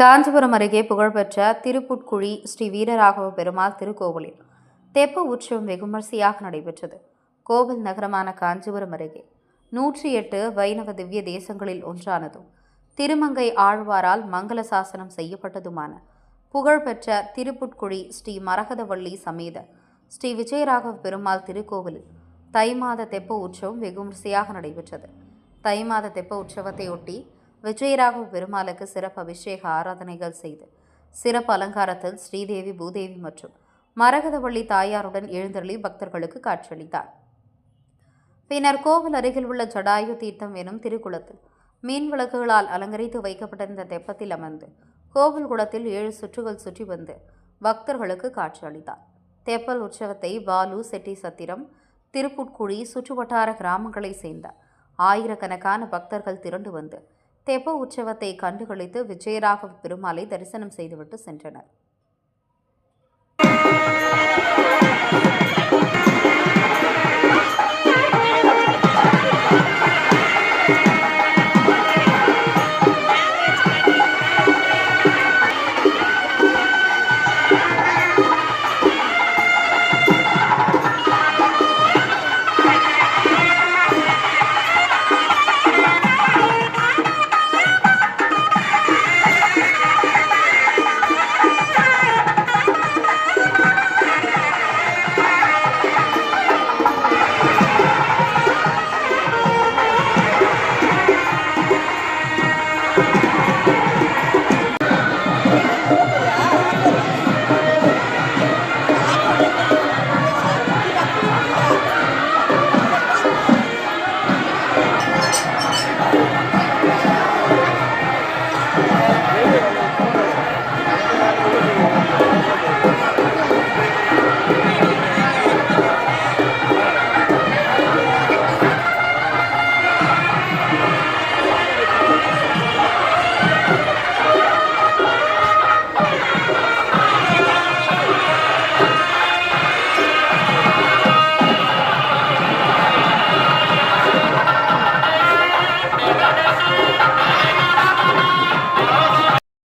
காஞ்சிபுரம் அருகே புகழ்பெற்ற திருப்புட்குழி ஸ்ரீ வீரராகவ பெருமாள் திருக்கோவிலில் தெப்ப உற்சவம் வெகுமரிசையாக நடைபெற்றது. கோவில் நகரமான காஞ்சிபுரம் அருகே நூற்றி எட்டு வைணவ திவ்ய தேசங்களில் ஒன்றானதும் திருமங்கை ஆழ்வாரால் மங்கள சாசனம் செய்யப்பட்டதுமான புகழ்பெற்ற திருப்புட்குழி ஸ்ரீ மரகதவள்ளி சமேத ஸ்ரீ விஜயராகவ பெருமாள் திருக்கோவிலில் தை மாத தெப்ப உற்சவம் வெகுமரிசையாக நடைபெற்றது. தை மாத தெப்ப உற்சவத்தையொட்டி விஜயராகவ பெருமாளுக்கு சிறப்பு அபிஷேக ஆராதனைகள் செய்து சிறப்பு அலங்காரத்தில் ஸ்ரீதேவி பூதேவி மற்றும் மரகதவள்ளி தாயாருடன் எழுந்தருளி பக்தர்களுக்கு காட்சியளித்தார். பின்னர் கோவில் அருகில் உள்ள ஜடாயு தீர்த்தம் எனும் திருக்குளத்தில் மீன் விளக்குகளால் அலங்கரித்து வைக்கப்பட்டிருந்த தெப்பத்தில் அமர்ந்து கோவில் குளத்தில் ஏழு சுற்றுகள் சுற்றி வந்து பக்தர்களுக்கு காட்சியளித்தார். தெப்பல் உற்சவத்தை பாலு செட்டி சத்திரம் திருப்புட்குழி சுற்றுவட்டார கிராமங்களைச் சேர்ந்த ஆயிரக்கணக்கான பக்தர்கள் திரண்டு வந்து தெப்ப உற்சவத்தை கண்டுகளித்து விஜயராகவ பெருமாளை தரிசனம் செய்துவிட்டு சென்றனர்.